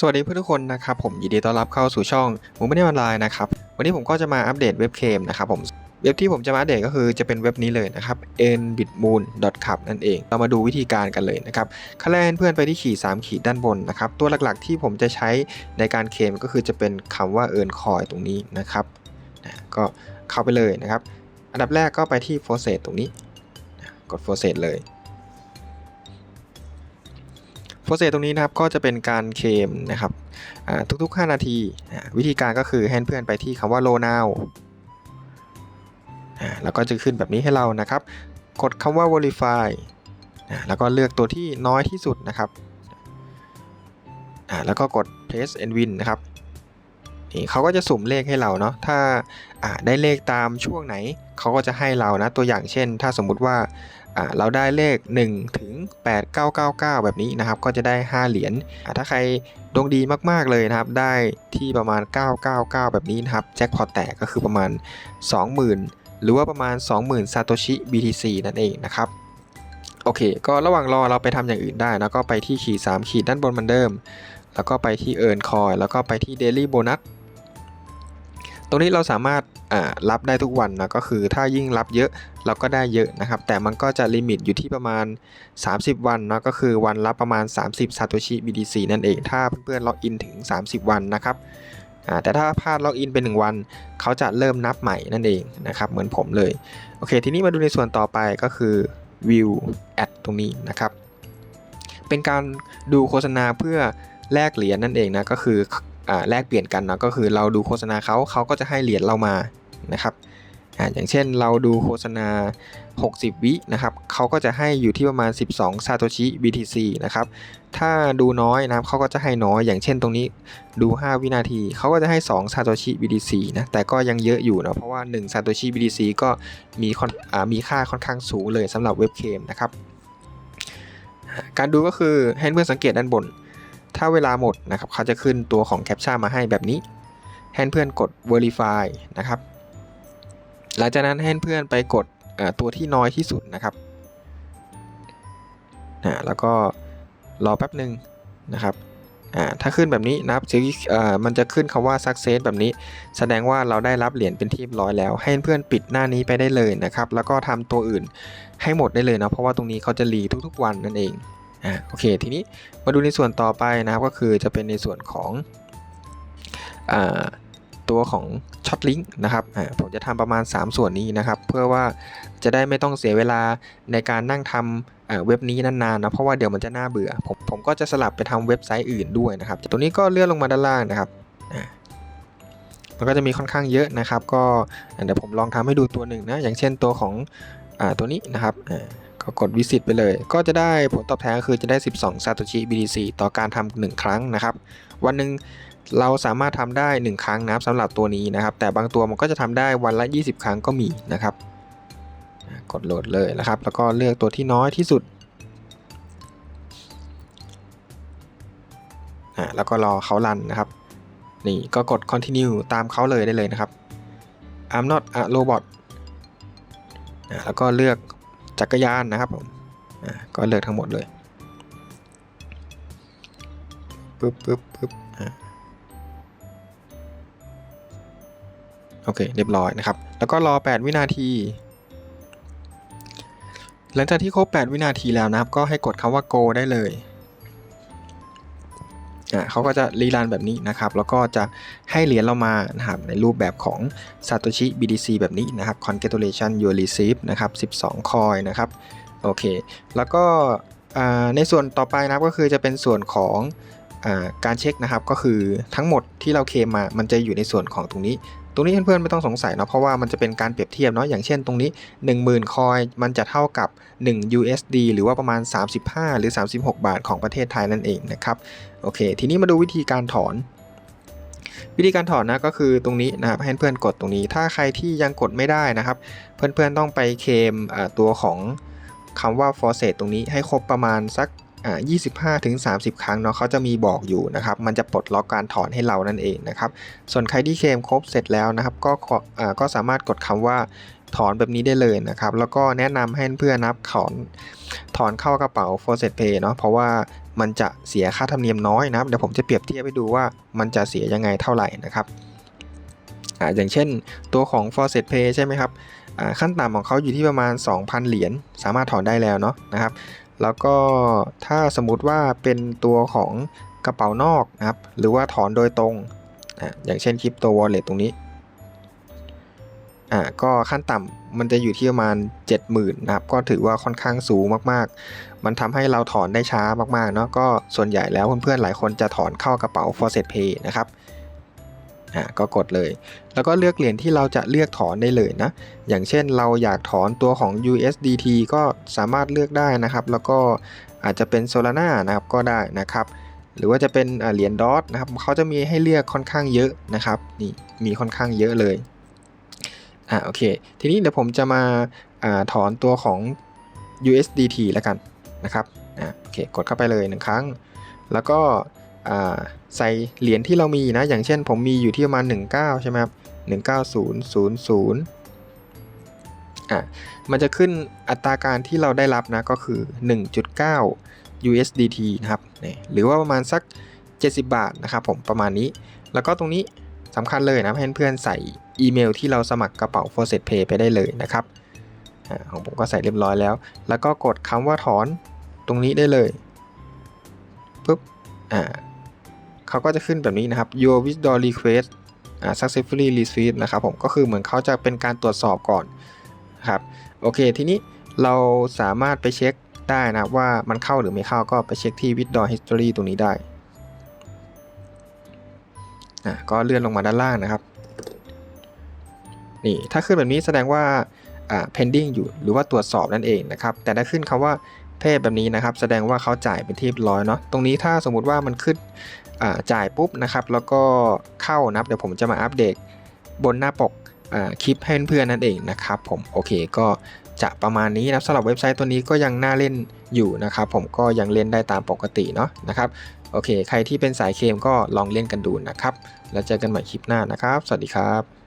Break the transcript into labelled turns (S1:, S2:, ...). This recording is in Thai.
S1: สวัสดีเพื่อนทุกคนนะครับผมยินดีต้อนรับเข้าสู่ช่องมูไม่ได้ออนไลน์นะครับวันนี้ผมก็จะมาอัปเดตเว็บเคมนะครับผมเว็บที่ผมจะมาอัปเดตก็คือจะเป็นเว็บนี้เลยนะครับ nbitmoon.club นั่นเอง เรามาดูวิธีการกันเลยนะครับขั้นแรกเพื่อนไปที่ขีด 3 ขีดด้านบนนะครับตัวหลักๆที่ผมจะใช้ในการเคมก็คือจะเป็นคำว่า earn coin ตรงนี้นะครับนะก็เข้าไปเลยนะครับ อันดับแรกก็ไปที่ f o r c e ตรงนี้ กด f o r c e เลย โปรเซสตรงนี้นะครับก็จะเป็นการเคมนะครับทุกๆ 5 นาที วิธีการก็คือให้เพื่อนไปที่คำว่า low now อ่าแล้วก็จะขึ้นแบบนี้ให้เรานะครับ กดคำว่า verify แล้วก็เลือกตัวที่น้อยที่สุดนะครับแล้วก็กด place and win นะครับ นี่เขาก็จะสุ่มเลขให้เราเนาะถ้าอ่าได้เลขตามช่วงไหนเขาก็จะให้เรานะตัวอย่างเช่น ถ้าสมมุติว่าอ่าเราได้เลข1ถึง8999 แบบนี้นะครับ ก็จะได้ 5 เหรียญถ้าใครดวงดีมากๆเลยนะครับ ได้ที่ประมาณ 999 แบบนี้นะครับ แจ็คพอตแตกก็คือประมาณ 20,000 หรือว่าประมาณ 20,000ซาโตชิ BTC นั่นเองนะครับโอเค ก็ระหว่างรอเราไปทำอย่างอื่นได้ แล้วก็ไปที่ขีด3ขีดด้านบนเหมือนเดิม แล้วก็ไปที่ Earn Coin แล้วก็ไปที่ Daily Bonus ตรงนี้เราสามารถรับได้ทุกวันนะก็คือถ้ายิ่งรับเยอะเราก็ได้เยอะนะครับ แต่มันก็จะลิมิตอยู่ที่ประมาณ 30 วันนะก็คือวันละประมาณ 30 Satoshi BTC นั่นเอง ถ้าเพื่อนๆล็อกอินถึง 30 วันนะครับแต่ถ้าพลาดล็อกอินเป็น 1 วัน เขาจะเริ่มนับใหม่นั่นเองนะครับ เหมือนผมเลย โอเค ทีนี้มาดูในส่วนต่อไปก็คือ View Ad ตรงนี้นะครับ เป็นการดูโฆษณาเพื่อแลกเหรียญนั่นเองนะ ก็คือ แลกเปลี่ยนกันเนาะก็คือเราดูโฆษณาเขาเขาก็จะให้เหรียญเรามานะครับอ่าอย่างเช่นเราดูโฆษณา 60 วินะครับเขาก็จะให้อยู่ที่ประมาณ 12ซาโตชิ BTC นะครับถ้าดูน้อยนะครับเขาก็จะให้น้อย อย่างเช่นตรงนี้ดู 5 วินาทีเขาก็จะให้2ซาโตชิ BTC นะแต่ก็ยังเยอะอยู่นะเพราะว่า1ซาโตชิ BTC ก็มีค่อนอ่ามีค่าค่อนข้างสูงเลยสำหรับเว็บเคมนะครับการดูก็คือให้เพื่อนสังเกตด้านบน ถ้าเวลาหมดนะครับเขาจะขึ้นตัวของแคปชั่นมาให้แบบนี้ให้เพื่อนกด verify นะครับ หลังจากนั้นให้เพื่อนไปกดตัวที่น้อยที่สุดนะครับอ่าแล้วก็รอแป๊บหนึ่งนะครับอ่าถ้าขึ้นแบบนี้นะครับอ่อมันจะขึ้นคำว่า success แบบนี้ แสดงว่าเราได้รับเหรียญเป็นที่ร้อยแล้ว ให้เพื่อนปิดหน้านี้ไปได้เลยนะครับ แล้วก็ทำตัวอื่นให้หมดได้เลยนะเพราะว่าตรงนี้เขาจะรีทุกๆวันนั่นเอง อ่าโอเค ทีนี้มาดูในส่วนต่อไปนะครับก็คือจะเป็นในส่วนของอ่าตัวของช็อตลิงก์นะครับผมจะทำประมาณ 3 ส่วนนี้นะครับ เพื่อว่าจะได้ไม่ต้องเสียเวลาในการนั่งทำเว็บนี้นานๆนะเพราะว่าเดี๋ยวมันจะน่าเบื่อ ผมผมก็จะสลับไปทำเว็บไซต์อื่นด้วยนะครับตัวนี้ก็เลื่อนลงมาด้านล่างนะครับมันก็จะมีค่อนข้างเยอะนะครับ ก็เดี๋ยวผมลองทำให้ดูตัวหนึ่งนะอย่างเช่นตัวของอตัวนี้นะครับ ก็กดวิสิตไปเลย ก็จะได้ผลตอบแทนคือจะได้ 12ซาโตชิ BTC ต่อการทำ1ครั้งนะครับ วันหนึ่งเราสามารถทำได้ 1 ครั้งนะครับสำหรับตัวนี้นะครับ แต่บางตัวมันก็จะทำได้วันละ 20 ครั้งก็มีนะครับ กดโหลดเลยนะครับ แล้วก็เลือกตัวที่น้อยที่สุดแล้วก็รอเขารันนะครับ นี่ก็กด continue ตามเขาเลยได้เลยนะครับ I'm not a robot อ่าแล้วก็เลือก จักรยานนะครับผมก็เลือกทั้งหมดเลยปึ๊บปึ๊บปึ๊บโอเค เรียบร้อยนะครับ แล้วก็รอ 8 วินาที หลังจากที่ครบ 8 วินาทีแล้วนะครับ ก็ให้กดคำว่า go ได้เลย อ่าเขาก็จะรีรันแบบนี้นะครับ แล้วก็จะให้เหรียญเรามานะครับในรูปแบบของ Satoshi BTC แบบนี้นะครับ Congratulation you receive นะครับ 12 คอยนะครับ โอเค แล้วก็ในส่วนต่อไปนะครับก็คือจะเป็นส่วนของอการเช็คนะครับ ก็คือทั้งหมดที่เราเคมมา มันจะอยู่ในส่วนของตรงนี้ ตรงนี้เพื่อนๆไม่ต้องสงสัยเนาะเพราะว่ามันจะเป็นการเปรียบเทียบเนาะอย่างเช่นตรงนี้ 10,000 คอยมันจะเท่ากับ 1 USD หรือว่าประมาณ 35 หรือ 36 บาทของประเทศไทยนั่นเองนะครับโอเค ทีนี้มาดูวิธีการถอนวิธีการถอนนะก็คือตรงนี้นะครับให้เพื่อนกดตรงนี้ ถ้าใครที่ยังกดไม่ได้นะครับ เพื่อนๆต้องไปเคมตัวของคำว่า f o r c e ตรงนี้ให้ครบประมาณสัก 25ถึง30 ครั้งเนาะเขาจะมีบอกอยู่นะครับ มันจะปลดล็อกการถอนให้เรานั่นเองนะครับ ส่วนใครที่เคลมครบเสร็จแล้วนะครับ ก็อ่าก็สามารถกดคำว่าถอนแบบนี้ได้เลยนะครับ แล้วก็แนะนำให้เพื่อนนับถอนถอนเข้ากระเป๋า f o r c e Pay เนาะเพราะว่ามันจะเสียค่าธรรมเนียมน้อยนะครับ เดี๋ยวผมจะเปรียบเทียบให้ดูว่ามันจะเสียยังไงเท่าไหร่นะครับอ่าอย่างเช่นตัวของ f o r s e t Pay ใช่ไหมครับขั้นต่ำของเขาอยู่ที่ประมาณ 2,000 เหรียญสามารถถอนได้แล้วเนาะนะครับ แล้วก็ถ้าสมมุติว่าเป็นตัวของกระเป๋านอกนะครับ หรือว่าถอนโดยตรงอ่าอย่างเช่นคริปโตวอลเล็ตตรงนี้อ่าก็ขั้นต่ำมันจะอยู่ที่ประมาณ 70,000นะครับ ก็ถือว่าค่อนข้างสูงมากๆ มันทำให้เราถอนได้ช้ามากๆเนาะก็ส่วนใหญ่แล้วเพื่อนๆหลายคนจะถอนเข้ากระเป๋า f o r s e t Pay นะครับ อ่าก็กดเลย แล้วก็เลือกเหรียญที่เราจะเลือกถอนได้เลยนะ อย่างเช่นเราอยากถอนตัวของ USDT ก็สามารถเลือกได้นะครับ แล้วก็อาจจะเป็น Solana นะครับก็ได้นะครับหรือว่าจะเป็นเหรียญดอทนะครับเขาจะมีให้เลือกค่อนข้างเยอะนะครับนี่มีค่อนข้างเยอะเลยอ่าโอเค ทีนี้เดี๋ยวผมจะมาอาถอนตัวของ USDT แล้วกันนะครับอ่าโอเคกดเข้าไปเลยหนึ่งครั้ง แล้วก็ ใส่เหรียญที่เรามีนะ อย่างเช่นผมมีอยู่ที่ประมาณ 19 ใช่ไหมครับ19000อะมันจะขึ้นอัตราการที่เราได้รับนะก็คือ 1.9 USDT นะครับนี่หรือว่าประมาณสัก 70 บาทนะครับผมประมาณนี้ แล้วก็ตรงนี้สำคัญเลยนะเพื่อนๆใส่อีเมลที่เราสมัครกระเป๋า f o r s e t Pay ไปได้เลยนะครับอาของผมก็ใส่เรียบร้อยแล้ว แล้วก็กดคำว่าถอนตรงนี้ได้เลยปุ๊บอ่า เขาก็จะขึ้นแบบนี้นะครับ your withdrawal request successfully received นะครับผมก็คือเหมือนเขาจะเป็นการตรวจสอบก่อนครับโอเค ทีนี้เราสามารถไปเช็คได้นะว่ามันเข้าหรือไม่เข้าก็ไปเช็คที่ withdraw history ตรงนี้ได้อะก็เลื่อนลงมาด้านล่างนะครับนี่ถ้าขึ้นแบบนี้แสดงว่า pending อยู่หรือว่าตรวจสอบนั่นเองนะครับแต่ถ้าขึ้นคำว่าเพศแบบนี้นะครับ แสดงว่าเขาจ่ายเป็นที่ร้อยเนาะตรงนี้ถ้าสมมุติว่ามันขึ้น จ่ายปุ๊บนะครับแล้วก็เข้านะครับเดี๋ยวผมจะมาอัปเดตบนหน้าปกคลิปให้เพื่อนๆนั่นเองนะครับผมโอเคก็จะประมาณนี้นะสำหรับเว็บไซต์ตัวนี้ก็ยังน่าเล่นอยู่นะครับผมก็ยังเล่นได้ตามปกติเนาะนะครับโอเค ใครที่เป็นสายเคมก็ลองเล่นกันดูนะครับ แล้วเจอกันใหม่คลิปหน้านะครับ สวัสดีครับ